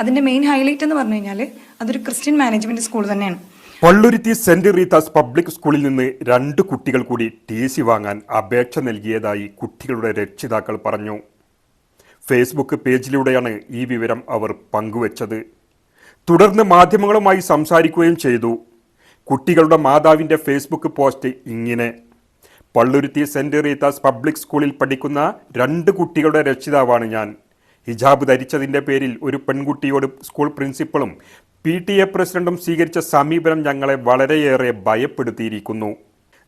അതിന്റെ main highlight എന്ന് പറഞ്ഞു കഴിഞ്ഞാൽ അതൊരു ക്രിസ്ത്യൻ മാനേജ്മെന്റ് സ്കൂൾ തന്നെയാണ്. പള്ളുരുത്തി സെന്റ് റീതാസ് പബ്ലിക് സ്കൂളിൽ നിന്ന് രണ്ട് കുട്ടികൾ കൂടി ടി സി വാങ്ങാൻ അപേക്ഷ നൽകിയതായി കുട്ടികളുടെ രക്ഷിതാക്കൾ പറഞ്ഞു. ഫേസ്ബുക്ക് പേജിലൂടെയാണ് ഈ വിവരം അവർ പങ്കുവച്ചത്. തുടർന്ന് മാധ്യമങ്ങളുമായി സംസാരിക്കുകയും ചെയ്തു. കുട്ടികളുടെ മാതാവിന്റെ ഫേസ്ബുക്ക് പോസ്റ്റ് ഇങ്ങനെ. പള്ളുരുത്തി സെന്റ് റീതാസ് പബ്ലിക് സ്കൂളിൽ പഠിക്കുന്ന രണ്ട് കുട്ടികളുടെ രക്ഷിതാവാണ് ഞാൻ. ഹിജാബ് ധരിച്ചതിന്റെ പേരിൽ ഒരു പെൺകുട്ടിയോട് സ്കൂൾ പ്രിൻസിപ്പളും പി ടി എ പ്രസിഡന്റും സ്വീകരിച്ച സമീപനം ഞങ്ങളെ വളരെയേറെ ഭയപ്പെടുത്തിയിരിക്കുന്നു.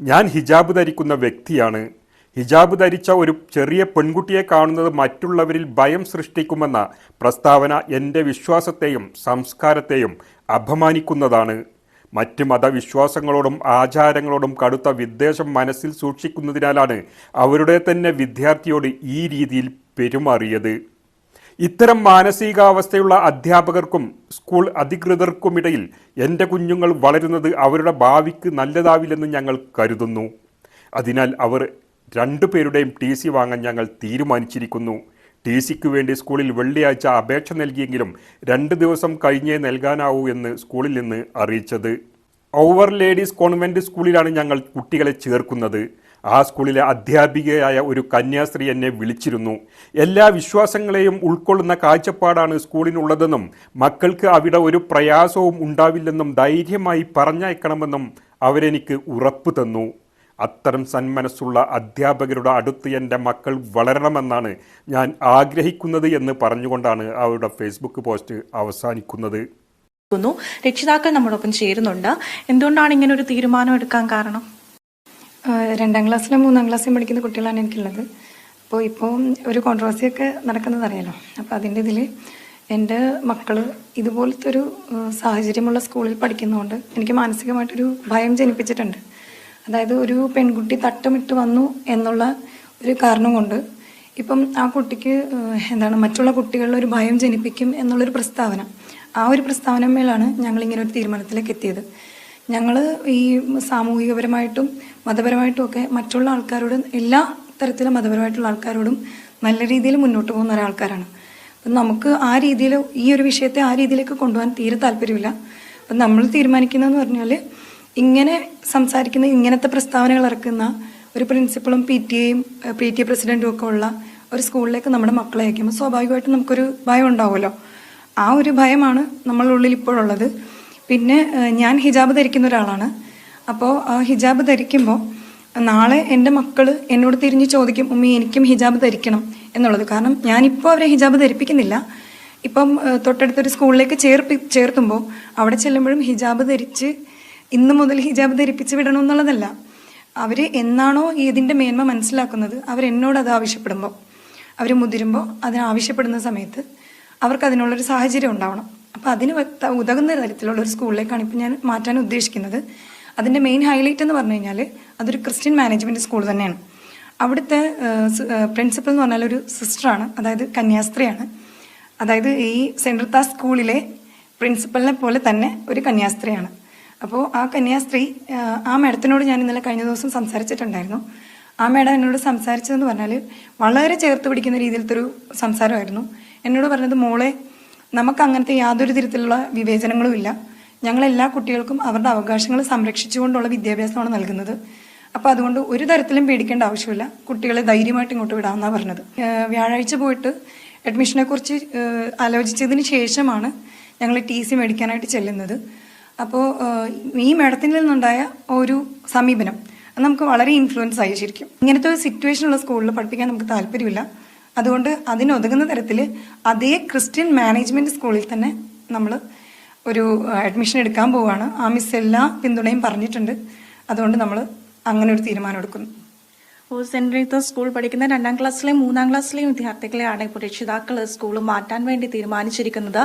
ഞാൻ ഹിജാബ് ധരിക്കുന്ന വ്യക്തിയാണ്. ഹിജാബ് ധരിച്ച ഒരു ചെറിയ പെൺകുട്ടിയെ കാണുന്നത് മറ്റുള്ളവരിൽ ഭയം സൃഷ്ടിക്കുമെന്ന പ്രസ്താവന എന്റെ വിശ്വാസത്തെയും സംസ്കാരത്തെയും അപമാനിക്കുന്നതാണ്. മറ്റ് മതവിശ്വാസങ്ങളോടും ആചാരങ്ങളോടും കടുത്ത വിദ്വേഷം മനസ്സിൽ സൂക്ഷിക്കുന്നതിനാലാണ് അവരുടെ തന്നെ വിദ്യാർത്ഥിയോട് ഈ രീതിയിൽ പെരുമാറിയത്. ഇത്തരം മാനസികാവസ്ഥയുള്ള അധ്യാപകർക്കും സ്കൂൾ അധികൃതർക്കുമിടയിൽ എന്റെ കുഞ്ഞുങ്ങൾ വളരുന്നത് അവരുടെ ഭാവിക്ക് നല്ലതാവില്ലെന്ന് ഞങ്ങൾ കരുതുന്നു. അതിനാൽ അവർ രണ്ടുപേരുടെയും ടി സി വാങ്ങാൻ ഞങ്ങൾ തീരുമാനിച്ചിരിക്കുന്നു. ടി സിക്ക് വേണ്ടി സ്കൂളിൽ വെള്ളിയാഴ്ച അപേക്ഷ നൽകിയെങ്കിലും രണ്ട് ദിവസം കഴിഞ്ഞേ നൽകാനാവൂ എന്ന് സ്കൂളിൽ നിന്ന് അറിയിച്ചത്. ഓവർ ലേഡീസ് കോൺവെന്റ് സ്കൂളിലാണ് ഞങ്ങൾ കുട്ടികളെ ചേർക്കുന്നത്. ആ സ്കൂളിലെ അധ്യാപികയായ ഒരു കന്യാസ്ത്രീ എന്നെ വിളിച്ചിരുന്നു. എല്ലാ വിശ്വാസങ്ങളെയും ഉൾക്കൊള്ളുന്ന കാഴ്ചപ്പാടാണ് സ്കൂളിനുള്ളതെന്നും മക്കൾക്ക് അവിടെ ഒരു പ്രയാസവും ഉണ്ടാവില്ലെന്നും ധൈര്യമായി പറഞ്ഞയക്കണമെന്നും അവരെനിക്ക് ഉറപ്പു തന്നു. അത്തരം സന്മനസ്സുള്ള അധ്യാപകരുടെ അടുത്ത് എന്റെ മക്കൾ വളരണമെന്നാണ് ഞാൻ ആഗ്രഹിക്കുന്നത് എന്ന് പറഞ്ഞുകൊണ്ടാണ് അവരുടെ ഫേസ്ബുക്ക് പോസ്റ്റ് അവസാനിക്കുന്നത്. ക്കുന്നു രക്ഷിതാക്കൾ നമ്മോടൊപ്പം ചേരുന്നുണ്ട്. എന്തുകൊണ്ടാണ് ഇങ്ങനെ ഒരു തീരുമാനം എടുക്കാൻ കാരണം? രണ്ടാം ക്ലാസ്സിലും മൂന്നാം ക്ലാസ്സിലും പഠിക്കുന്ന കുട്ടികളാണ് എനിക്കുള്ളത്. അപ്പോൾ ഇപ്പോൾ ഒരു കോൺട്രവേഴ്സിയൊക്കെ നടക്കുന്നത് അറിയാലോ. അപ്പോൾ അതിന്റെ ഇതിൽ എന്റെ മക്കൾ ഇതുപോലത്തെ ഒരു സാഹചര്യമുള്ള സ്കൂളിൽ പഠിക്കുന്നതുകൊണ്ട് എനിക്ക് മാനസികമായിട്ടൊരു ഭയം ജനിപ്പിച്ചിട്ടുണ്ട്. അതായത് ഒരു പെൺകുട്ടി തട്ടമിട്ട് വന്നു എന്നുള്ള ഒരു കാരണം കൊണ്ട് ഇപ്പം ആ കുട്ടിക്ക് എന്താണ് മറ്റുള്ള കുട്ടികളിൽ ഒരു ഭയം ജനിപ്പിക്കും എന്നുള്ളൊരു പ്രസ്താവന. ആ ഒരു പ്രസ്താവനമേലാണ് ഞങ്ങൾ ഇങ്ങനെ ഒരു തീരുമാനത്തിലേക്ക് എത്തിയത്. ഞങ്ങൾ ഈ സാമൂഹികപരമായിട്ടും മതപരമായിട്ടും ഒക്കെ മറ്റുള്ള ആൾക്കാരോട് എല്ലാ തരത്തിലും മതപരമായിട്ടുള്ള ആൾക്കാരോടും നല്ല രീതിയിൽ മുന്നോട്ട് പോകുന്ന ഒരാൾക്കാരാണ്. അപ്പം നമുക്ക് ആ രീതിയിൽ ഈ ഒരു വിഷയത്തെ ആ രീതിയിലേക്ക് കൊണ്ടുപോകാൻ തീരെ താല്പര്യമില്ല. അപ്പം നമ്മൾ തീരുമാനിക്കുന്നതെന്ന് പറഞ്ഞാൽ ഇങ്ങനെ സംസാരിക്കുന്ന ഇങ്ങനത്തെ പ്രസ്താവനകൾ ഇറക്കുന്ന ഒരു പ്രിൻസിപ്പളും പി ടി എയും പി ടി എ പ്രസിഡന്റും ഒക്കെ ഉള്ള ഒരു സ്കൂളിലേക്ക് നമ്മുടെ മക്കളെ അയക്കുമ്പോൾ സ്വാഭാവികമായിട്ടും നമുക്കൊരു ഭയം ഉണ്ടാവുമല്ലോ. ആ ഒരു ഭയമാണ് നമ്മളുള്ളിൽ ഇപ്പോഴുള്ളത്. പിന്നെ ഞാൻ ഹിജാബ് ധരിക്കുന്ന ഒരാളാണ്. അപ്പോൾ ഹിജാബ് ധരിക്കുമ്പോൾ നാളെ എന്റെ മക്കൾ എന്നോട് തിരിഞ്ഞ് ചോദിക്കും ഉമ്മി എനിക്കും ഹിജാബ് ധരിക്കണം എന്നുള്ളത്. കാരണം ഞാനിപ്പോൾ അവരെ ഹിജാബ് ധരിപ്പിക്കുന്നില്ല. ഇപ്പം തൊട്ടടുത്തൊരു സ്കൂളിലേക്ക് ചേർപ്പി ചേർത്തുമ്പോൾ അവിടെ ചെല്ലുമ്പോഴും ഹിജാബ് ധരിച്ച് ഇന്ന് മുതൽ ഹിജാബ് ധരിപ്പിച്ച് വിടണം എന്നുള്ളതല്ല. അവർ എന്നാണോ ഇതിന്റെ മേന്മ മനസ്സിലാക്കുന്നത് അവരെന്നോട് അത് ആവശ്യപ്പെടുമ്പോൾ അവർ മുതിരുമ്പോൾ അതിനാവശ്യപ്പെടുന്ന സമയത്ത് അവർക്ക് അതിനുള്ളൊരു സാഹചര്യം ഉണ്ടാവണം. അപ്പോൾ അതിന് ഉതകുന്ന തരത്തിലുള്ള ഒരു സ്കൂളിലേക്കാണ് ഇപ്പോൾ ഞാൻ മാറ്റാൻ ഉദ്ദേശിക്കുന്നത്. അതിന്റെ മെയിൻ ഹൈലൈറ്റ് എന്ന് പറഞ്ഞു കഴിഞ്ഞാൽ അതൊരു ക്രിസ്ത്യൻ മാനേജ്മെന്റ് സ്കൂൾ തന്നെയാണ്. അവിടുത്തെ പ്രിൻസിപ്പൽ എന്ന് പറഞ്ഞാൽ ഒരു സിസ്റ്ററാണ് അതായത് കന്യാസ്ത്രീയാണ്. അതായത് ഈ സെൻട്രൽ താ സ്കൂളിലെ പ്രിൻസിപ്പലിനെ പോലെ തന്നെ ഒരു കന്യാസ്ത്രീയാണ്. അപ്പോൾ ആ കന്യാസ്ത്രീ ആ മേഡത്തിനോട് ഞാൻ ഇന്നലെ കഴിഞ്ഞ ദിവസം സംസാരിച്ചിട്ടുണ്ടായിരുന്നു. ആ മേഡം എന്നോട് സംസാരിച്ചതെന്ന് പറഞ്ഞാൽ വളരെ ചേർത്ത് പിടിക്കുന്ന രീതിയിലത്തെ ഒരു സംസാരമായിരുന്നു. എന്നോട് പറഞ്ഞത് മോളെ നമുക്ക് അങ്ങനത്തെ യാതൊരു തരത്തിലുള്ള വിവേചനങ്ങളും ഇല്ല ഞങ്ങൾ എല്ലാ കുട്ടികൾക്കും അവരുടെ അവകാശങ്ങൾ സംരക്ഷിച്ചുകൊണ്ടുള്ള വിദ്യാഭ്യാസമാണ് നൽകുന്നത്. അപ്പോൾ അതുകൊണ്ട് ഒരു തരത്തിലും പേടിക്കേണ്ട ആവശ്യമില്ല. കുട്ടികളെ ധൈര്യമായിട്ട് ഇങ്ങോട്ട് വിടാമെന്നാണ് പറഞ്ഞത്. വ്യാഴാഴ്ച പോയിട്ട് അഡ്മിഷനെ കുറിച്ച് ആലോചിച്ചതിന് ശേഷമാണ് ഞങ്ങൾ ടി സി മേടിക്കാനായിട്ട് ചെല്ലുന്നത്. അപ്പോൾ ഈ മേഡത്തിൽ നിന്നുണ്ടായ ഒരു സമീപനം നമുക്ക് വളരെ ഇൻഫ്ലുവൻസ് ആയി ശരിക്കും. ഇങ്ങനത്തെ ഒരു സിറ്റുവേഷൻ ഉള്ള സ്കൂളിൽ പഠിപ്പിക്കാൻ നമുക്ക് താല്പര്യമില്ല. അതുകൊണ്ട് അതിനൊതുങ്ങുന്ന തരത്തിൽ അതേ ക്രിസ്ത്യൻ മാനേജ്മെന്റ് സ്കൂളിൽ തന്നെ നമ്മൾ ഒരു അഡ്മിഷൻ എടുക്കാൻ പോവുകയാണ് ആ മിസ് എല്ലാ പിന്തുണയും പറഞ്ഞിട്ടുണ്ട്. അതുകൊണ്ട് നമ്മൾ അങ്ങനെ ഒരു തീരുമാനം എടുക്കുന്നു. സെന്റ് റീത്തോസ് സ്കൂൾ പഠിക്കുന്ന രണ്ടാം ക്ലാസ്സിലെയും മൂന്നാം ക്ലാസ്സിലെയും വിദ്യാർത്ഥികളെയാണ് ഇപ്പോൾ രക്ഷിതാക്കൾ സ്കൂൾ മാറ്റാൻ വേണ്ടി തീരുമാനിച്ചിരിക്കുന്നത്.